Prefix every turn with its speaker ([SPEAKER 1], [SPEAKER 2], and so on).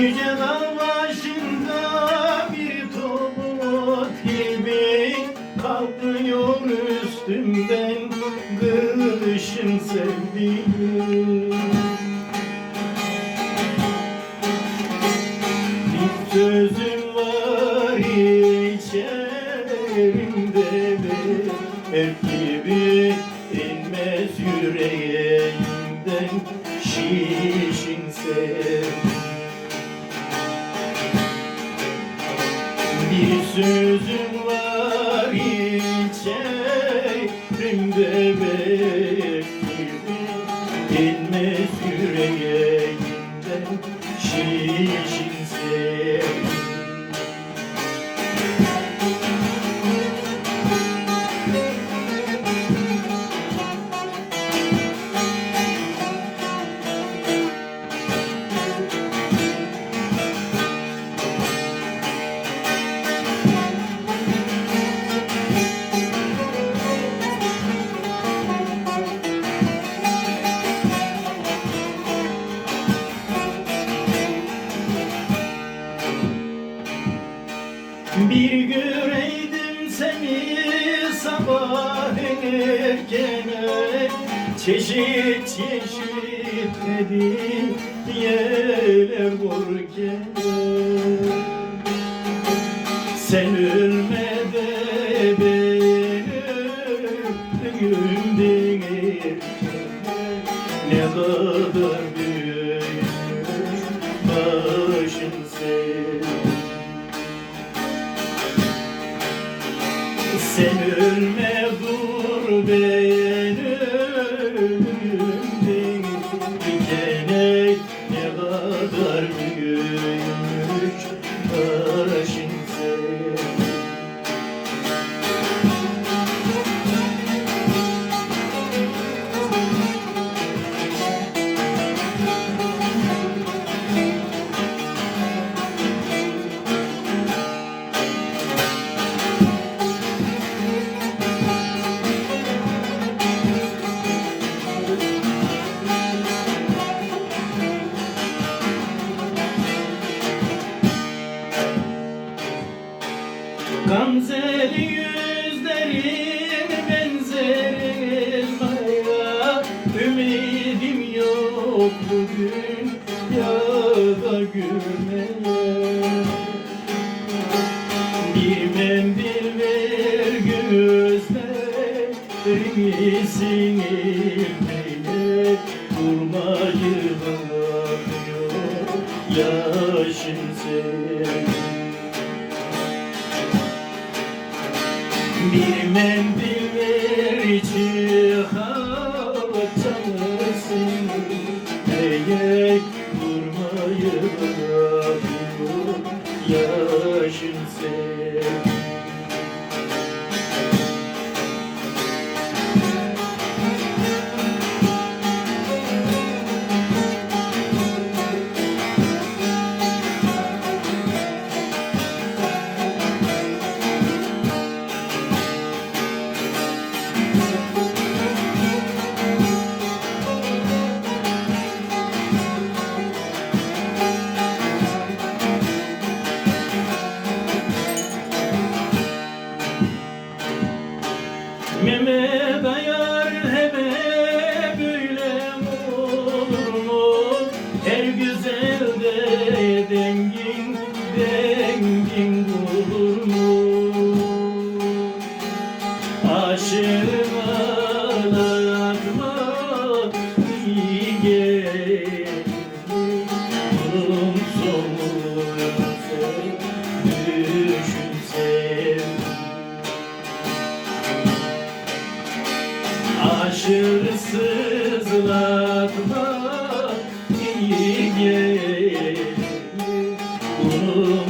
[SPEAKER 1] Yüce başında bir tabut gibi Kalkıyor üstümden kışın sevdiğim Bir sözüm var içerimde Hep gibi inmez yüreğimden Şişin sevdim sözüm var içerimde gibi inmez yüreğimden Şişin Bir göreydim seni sabah erkene Çeşit çeşit hediyeler vurken. Sen ölme de benim ömrümde Ne kadar büyük başın sen Sen ölme Gamzeli yüzlerin benzer elmaya Ümidim yok bugün ya da gülmeye Bir mendil ver gözlerimi silmeye Durmayı bakıyor yaşın senin Bir mendil ver çıkartamasın Eğer durmayı bırakıyor yaşın sen Mehmet ayar hebe böyle olur mu? Her güzelde dengin dengin olur mu? Aşığım ağlatma iyi gelir Aşırı sızlatma iyi gelir. Bunun